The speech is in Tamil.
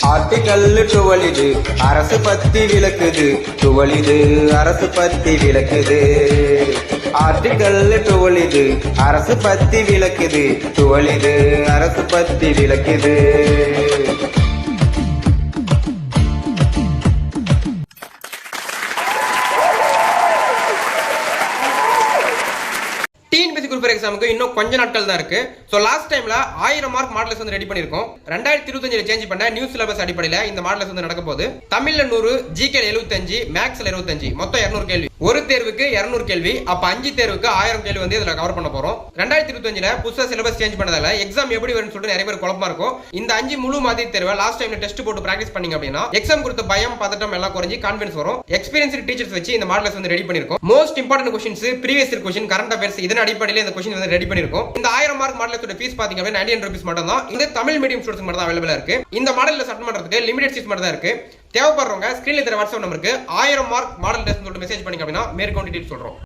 ஆர்டிகல் துவளிது அரசு பத்தி விளக்குது. துவளிது அரசு பத்தி விளக்குது. ஆர்டிகல் துவளிது அரசு பத்தி விளக்குது. துவளிது அரசு பத்தி விளக்குது. குரூப் எக்ஸாமுக்கு இன்னும் கொஞ்ச நாட்கள் தான் இருக்கு. ஸோ லாஸ்ட் டைம்ல ஆயிரம் மார்க் மாடல்ஸ் வந்து ரெடி பண்ணிருக்கோம் ரெண்டாயிரத்தி இருபத்தஞ்சு சேஞ்ச் பண்ண நியூ சிலபஸ் அடிப்படையில் இந்த மாடல்ஸ் வந்து நடக்க போகுது. தமிழ்ல நூறு ஜிகே எழுபத்தஞ்சு மேக்ஸ்ல இருபத்தஞ்சு மொத்தம் இரநூறு கேள்வி. ஒரு தேர்வுக்கு இரநூறு கேள்வி. அப்ப அஞ்சு தேர்வுக்கு ஆயிரம் கேள்வி வந்து இதுல கவர் பண்ண போறோம். ரெண்டாயிரத்தி இருபத்தஞ்சுல புதுசா சிலபஸ் சேஞ்ச் பண்ணதால எக்ஸாம் எப்படி வரும்னு சொல்லிட்டு நிறைய பேர் குழப்பமா இருக்கும். இந்த அஞ்சு முழு மாதிரி தேர்வை லாஸ்ட் டைம்ல டெஸ்ட் போட்டு பிராக்டிஸ் பண்ணீங்க அப்படின்னா எக்ஸாம் கொடுத்த பயம் பதட்டம் எல்லாம் குறைஞ்சி கான்ஃபிடன்ஸ் வரும். எக்ஸ்பீரியன்ஸ் டீச்சர்ஸ் வச்சு இந்த மாடல்ஸ் வந்து ரெடி பண்ணிருக்கோம் most important questions previous question current affairs இதன் அடிப்படையில் இந்த கொஸ்டின் வந்து ரெடி பண்ணிருக்கோம். இந்த ஆயிரம் மார்க் மாடலோட ஃபீஸ் பாத்தீங்க அப்படின்னா நைன்டி ருபீஸ் மட்டும் தான் இந்த தமிழ் மீடியம் ஸ்டூடெண்ட்ஸ் மட்டும் தான் அவைலபிளா இருக்கு. இந்த மாடல் சட்டம் பண்றதுக்கு லிமிடெட் சீட் மட்டும் தான் இருக்கு. தேவைப்படுறவங்க ஸ்கிரீன்ல தர வாட்ஸ்அப் நம்பருக்கு ஆயிரம் மார்க் மாடல் டெஸ்ட் சொல்லிட்டு மெசேஜ் பண்ணிங்க அப்படின்னா மேற்கொண்டு டீட்டெயில் சொல்றோம்.